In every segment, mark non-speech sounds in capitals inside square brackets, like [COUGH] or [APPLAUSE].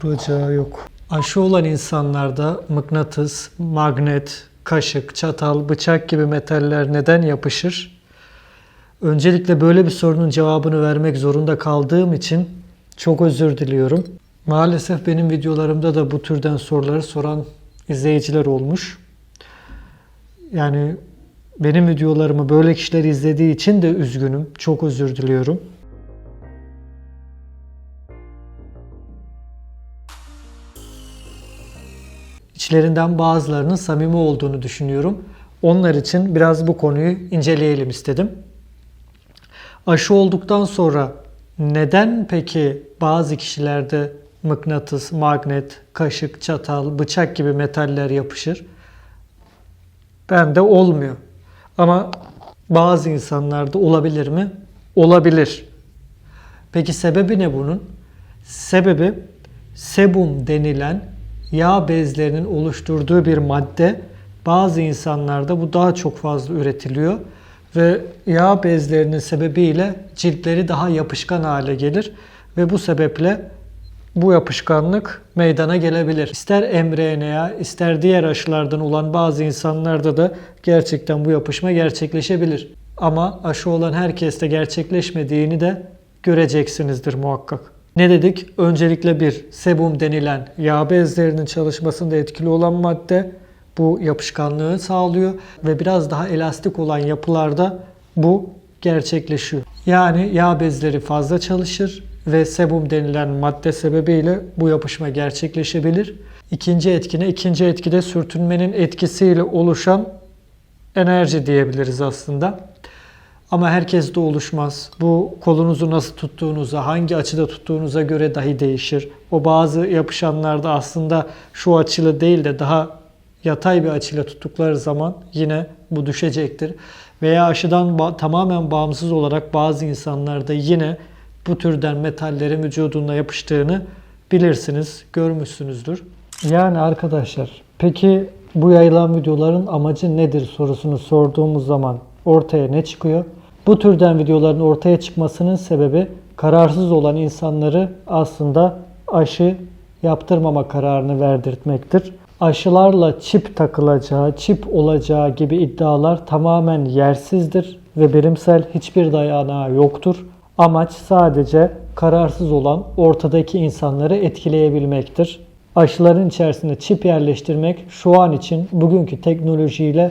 duracağı yok. Aşı olan insanlarda mıknatıs, magnet, kaşık, çatal, bıçak gibi metaller neden yapışır? Öncelikle böyle bir sorunun cevabını vermek zorunda kaldığım için çok özür diliyorum. Maalesef benim videolarımda da bu türden soruları soran izleyiciler olmuş. Yani benim videolarımı böyle kişiler izlediği için de üzgünüm. Çok özür diliyorum. İçlerinden bazılarının samimi olduğunu düşünüyorum. Onlar için biraz bu konuyu inceleyelim istedim. Aşı olduktan sonra neden peki bazı kişilerde mıknatıs, magnet, kaşık, çatal, bıçak gibi metaller yapışır? Bende olmuyor. Ama bazı insanlarda olabilir mi? Olabilir. Peki sebebi ne bunun? Sebebi sebum denilen yağ bezlerinin oluşturduğu bir madde. Bazı insanlarda bu daha çok fazla üretiliyor ve yağ bezlerinin sebebiyle ciltleri daha yapışkan hale gelir ve bu sebeple bu yapışkanlık meydana gelebilir. İster mRNA ister diğer aşılardan olan bazı insanlarda da gerçekten bu yapışma gerçekleşebilir. Ama aşı olan herkeste gerçekleşmediğini de göreceksinizdir muhakkak. Ne dedik? Öncelikle bir sebum denilen yağ bezlerinin çalışmasında etkili olan madde bu yapışkanlığı sağlıyor ve biraz daha elastik olan yapılarda bu gerçekleşiyor. Yani yağ bezleri fazla çalışır ve sebum denilen madde sebebiyle bu yapışma gerçekleşebilir. İkinci etkine, ikinci etkide sürtünmenin etkisiyle oluşan enerji diyebiliriz aslında. Ama herkes de oluşmaz. Bu kolunuzu nasıl tuttuğunuza, hangi açıda tuttuğunuza göre dahi değişir. O bazı yapışanlarda aslında şu açıyla değil de daha yatay bir açıyla tuttukları zaman yine bu düşecektir. Veya aşıdan ba- tamamen bağımsız olarak bazı insanlarda yine bu türden metallerin vücudunda yapıştığını bilirsiniz, görmüşsünüzdür. Yani arkadaşlar peki bu yayılan videoların amacı nedir sorusunu sorduğumuz zaman ortaya ne çıkıyor? Bu türden videoların ortaya çıkmasının sebebi kararsız olan insanları aslında aşı yaptırmama kararını verdirtmektir. Aşılarla çip takılacağı, çip olacağı gibi iddialar tamamen yersizdir ve bilimsel hiçbir dayanağı yoktur. Amaç sadece kararsız olan ortadaki insanları etkileyebilmektir. Aşıların içerisine çip yerleştirmek şu an için bugünkü teknolojiyle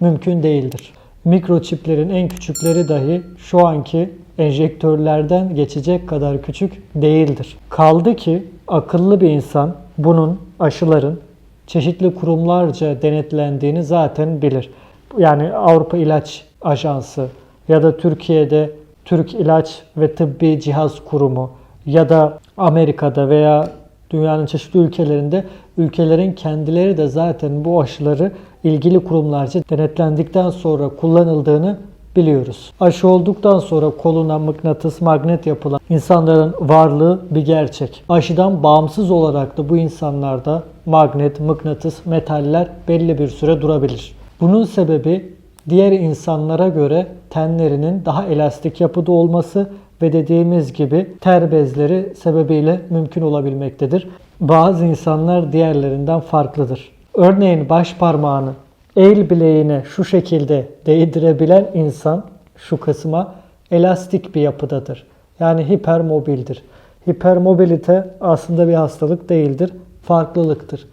mümkün değildir. Mikroçiplerin en küçükleri dahi şu anki enjektörlerden geçecek kadar küçük değildir. Kaldı ki akıllı bir insan bunun aşıların çeşitli kurumlarca denetlendiğini zaten bilir. Yani Avrupa İlaç Ajansı ya da Türkiye'de Türk İlaç ve Tıbbi Cihaz Kurumu ya da Amerika'da veya dünyanın çeşitli ülkelerinde ülkelerin kendileri de zaten bu aşıları ilgili kurumlarca denetlendikten sonra kullanıldığını biliyoruz. Aşı olduktan sonra koluna mıknatıs, magnet yapılan insanların varlığı bir gerçek. Aşıdan bağımsız olarak da bu insanlarda magnet, mıknatıs, metaller belli bir süre durabilir. Bunun sebebi diğer insanlara göre tenlerinin daha elastik yapıda olması ve dediğimiz gibi ter bezleri sebebiyle mümkün olabilmektedir. Bazı insanlar diğerlerinden farklıdır. Örneğin baş parmağını el bileğine şu şekilde değdirebilen insan şu kısma elastik bir yapıdadır. Yani hipermobildir. Hipermobilite aslında bir hastalık değildir, farklılıktır.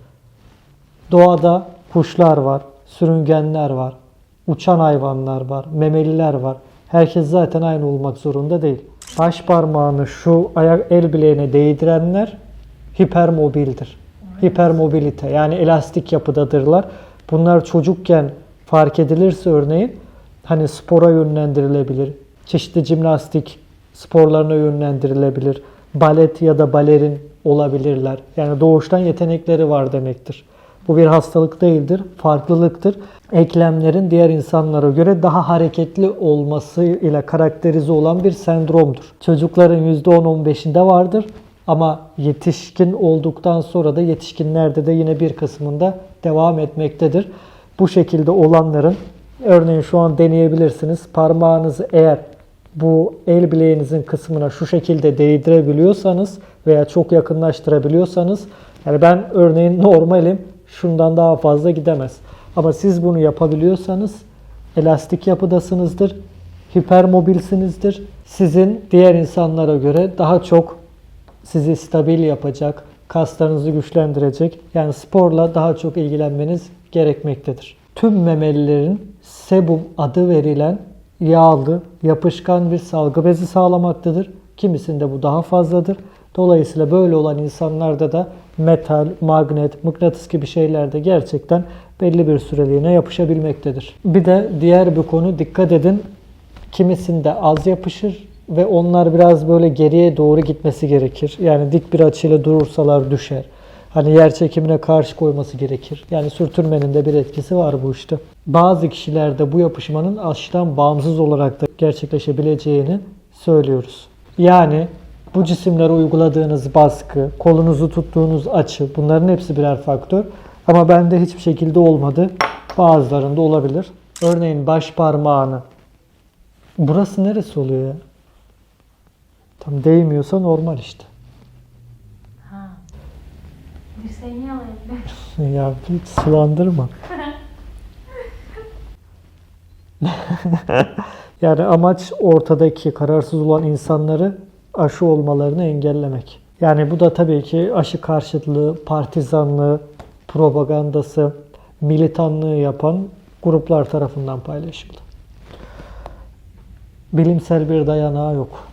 Doğada kuşlar var, sürüngenler var, uçan hayvanlar var, memeliler var. Herkes zaten aynı olmak zorunda değil. Baş parmağını şu ayak el bileğine değdirenler hipermobildir. Hipermobilite yani elastik yapıdadırlar. Bunlar çocukken fark edilirse örneğin hani spora yönlendirilebilir. Çeşitli jimnastik sporlarına yönlendirilebilir. Balet ya da balerin olabilirler. Yani doğuştan yetenekleri var demektir. Bu bir hastalık değildir, farklılıktır. Eklemlerin diğer insanlara göre daha hareketli olması ile karakterize olan bir sendromdur. Çocukların %10-15'inde vardır ama yetişkin olduktan sonra da yetişkinlerde de yine bir kısmında devam etmektedir. Bu şekilde olanların örneğin şu an deneyebilirsiniz. Parmağınızı eğer bu el bileğinizin kısmına şu şekilde değdirebiliyorsanız veya çok yakınlaştırabiliyorsanız yani ben örneğin normalim şundan daha fazla gidemez. Ama siz bunu yapabiliyorsanız elastik yapıdasınızdır, hipermobilsinizdir. Sizin diğer insanlara göre daha çok sizi stabil yapacak, kaslarınızı güçlendirecek. Yani sporla daha çok ilgilenmeniz gerekmektedir. Tüm memelilerin sebum adı verilen yağlı, yapışkan bir salgı bezi sağlamaktadır. Kimisinde bu daha fazladır. Dolayısıyla böyle olan insanlarda da metal, magnet, mıknatıs gibi şeyler de gerçekten belli bir süreliğine yapışabilmektedir. Bir de diğer bir konu dikkat edin. Kimisinde az yapışır ve onlar biraz böyle geriye doğru gitmesi gerekir. Yani dik bir açıyla durursalar düşer. Hani yer çekimine karşı koyması gerekir. Yani sürtünmenin de bir etkisi var bu işte. Bazı kişilerde bu yapışmanın aşıdan bağımsız olarak da gerçekleşebileceğini söylüyoruz. Yani bu cisimlere uyguladığınız baskı, kolunuzu tuttuğunuz açı bunların hepsi birer faktör. Ama bende hiçbir şekilde olmadı. Bazılarında olabilir. Örneğin baş parmağını. Burası neresi oluyor ya? Tam değmiyorsa normal işte. Ha. Dirseğini alayım. [LAUGHS] Ya hiç sulandırma. [LAUGHS] [LAUGHS] yani amaç ortadaki kararsız olan insanları aşı olmalarını engellemek. Yani bu da tabii ki aşı karşıtlığı, partizanlığı, propagandası, militanlığı yapan gruplar tarafından paylaşıldı. Bilimsel bir dayanağı yok.